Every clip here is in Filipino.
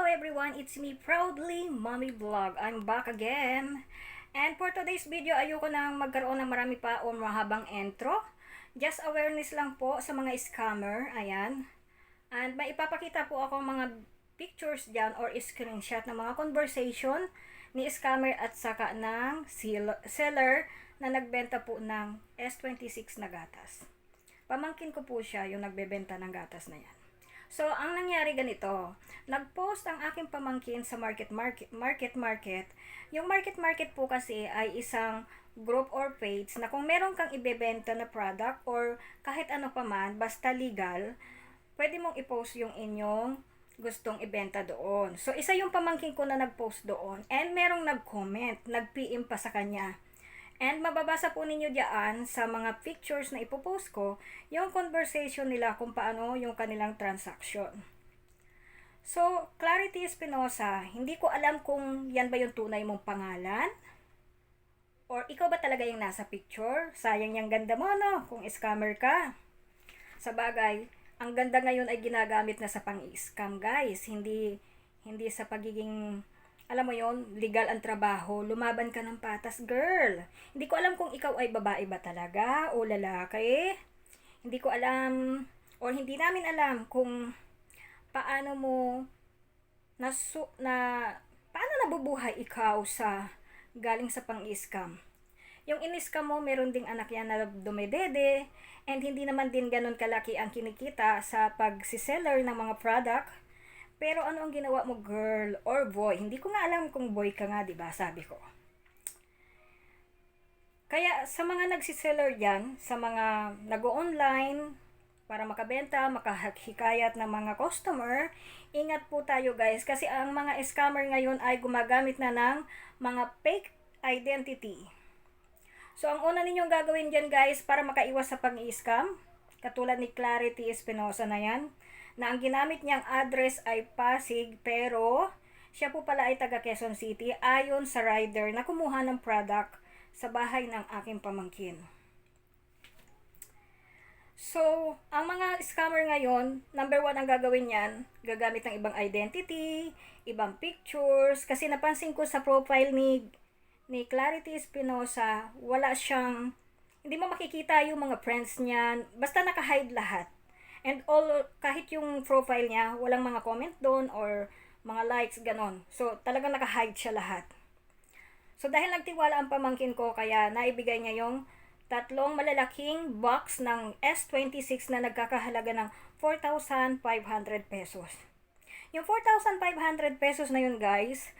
Hello everyone, it's me proudly Mommy Vlog. I'm back again. And for today's video, ayoko nang magkaroon ng marami pa o mahabang intro. Just awareness lang po sa mga scammer. Ayan. And may ipapakita po ako mga pictures dyan or screenshot ng mga conversation ni scammer at saka ng sell- seller na nagbenta po ng S26 na gatas. Pamangkin ko po siya yung nagbebenta ng gatas na yan. So, ang nangyari ganito, nag-post ang aking pamangkin sa market market market market. Yung market market po kasi ay isang group or page na kung meron kang ibebenta na product or kahit ano pa man, basta legal, pwede mong i-post yung inyong gustong ibenta doon. So, isa yung pamangkin ko na nag-post doon and merong nag-comment, nag-PM pa sa kanya. And mababasa po ninyo diyan sa mga pictures na ipopost ko, yung conversation nila kung paano yung kanilang transaction. So, Clarity Espinosa, hindi ko alam kung yan ba yung tunay mong pangalan, or ikaw ba talaga yung nasa picture? Sayang yung ganda mo, no? Kung scammer ka. Sa bagay, ang ganda ngayon ay ginagamit na sa pang-scam, guys. Hindi, hindi sa pagiging alam mo yon legal ang trabaho, lumaban ka ng patas, girl. Hindi ko alam kung ikaw ay babae ba talaga o lalaki. Hindi ko alam, or hindi namin alam kung paano mo nasu, na, paano nabubuhay ikaw sa galing sa pang-scam. Yung in-scam mo, meron ding anak yan na dumedede, and hindi naman din ganun kalaki ang kinikita sa pag-seller ng mga product pero ano ang ginawa mo, girl or boy? Hindi ko nga alam kung boy ka nga, 'di ba? Sabi ko. Kaya sa mga nagsiseller diyan, sa mga nag-online para makabenta, makahikayat ng mga customer, ingat po tayo guys kasi ang mga scammer ngayon ay gumagamit na ng mga fake identity. So ang una ninyong gagawin diyan guys para makaiwas sa pang-scam, katulad ni Clarity Espinosa na yan, na ang ginamit niyang address ay Pasig pero siya po pala ay taga Quezon City ayon sa rider na kumuha ng product sa bahay ng aking pamangkin. So, ang mga scammer ngayon, number one ang gagawin niyan, gagamit ng ibang identity, ibang pictures, kasi napansin ko sa profile ni, ni Clarity Espinosa, wala siyang, hindi mo makikita yung mga friends niya, basta naka-hide lahat. And all, kahit yung profile niya, walang mga comment doon or mga likes, ganon. So, talagang naka-hide siya lahat. So, dahil nagtiwala ang pamangkin ko, kaya naibigay niya yung tatlong malalaking box ng S26 na nagkakahalaga ng 4,500 pesos. Yung 4,500 pesos na yun, guys,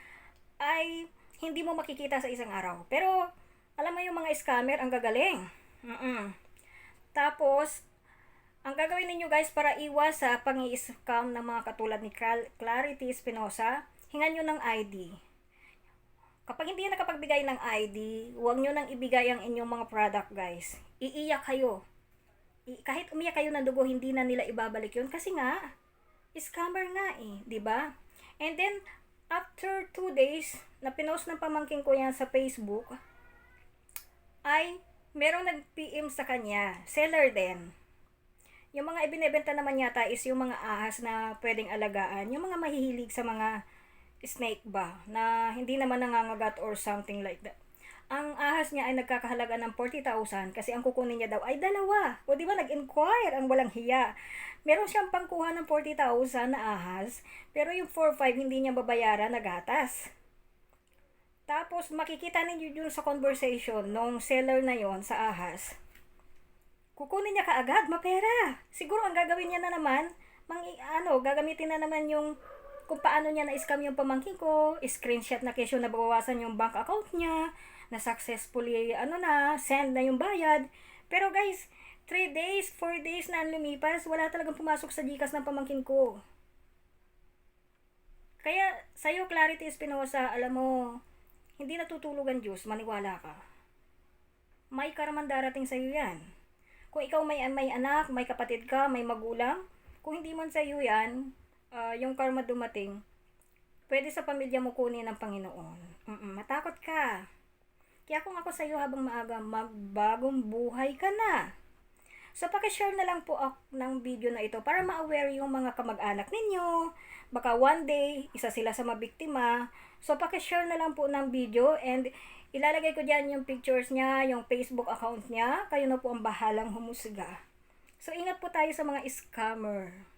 ay hindi mo makikita sa isang araw. Pero, alam mo yung mga scammer, ang gagaling. Mm-mm. Tapos, ang gagawin ninyo guys para iwas sa pang-i-scam ng mga katulad ni Clarity Espinosa, hingan nyo ng ID. Kapag hindi nakapagbigay ng ID, huwag nyo nang ibigay ang inyong mga product guys. Iiyak kayo. I- kahit umiyak kayo ng dugo, hindi na nila ibabalik yun. Kasi nga, scammer nga eh, di ba? And then, after 2 days, na pinost ng pamangking ko yan sa Facebook, ay merong nag-PM sa kanya, seller din. Yung mga ibinebenta naman yata is yung mga ahas na pwedeng alagaan, yung mga mahihilig sa mga snake ba, na hindi naman nangangagat or something like that. Ang ahas niya ay nagkakahalaga ng 40,000 kasi ang kukunin niya daw ay dalawa. O di ba nag-inquire ang walang hiya. Meron siyang pangkuha ng 40,000 na ahas, pero yung 4,500 hindi niya babayaran na gatas. Tapos makikita ninyo dun sa conversation nung seller na yon sa ahas kukunin niya kaagad, mapera. Siguro ang gagawin niya na naman, mang, ano, gagamitin na naman yung kung paano niya na-scam yung pamangkin ko, screenshot na kesyo na bawasan yung bank account niya, na successfully, ano na, send na yung bayad. Pero guys, 3 days, 4 days na lumipas, wala talagang pumasok sa Gcash ng pamangkin ko. Kaya, sa'yo, Clarity Espinosa, alam mo, hindi natutulog ang Diyos, maniwala ka. May karaman darating sa'yo yan. Kung ikaw may, may anak, may kapatid ka, may magulang, kung hindi man sa iyo yan, uh, yung karma dumating, pwede sa pamilya mo kunin ng Panginoon. Mm-mm, matakot ka. Kaya kung ako sa iyo habang maaga, magbagong buhay ka na. So, pakishare na lang po ako ng video na ito para ma-aware yung mga kamag-anak ninyo. Baka one day, isa sila sa mabiktima. So, pakishare na lang po ng video and ilalagay ko dyan yung pictures niya, yung Facebook account niya. Kayo na po ang bahalang humusga. So, ingat po tayo sa mga scammer.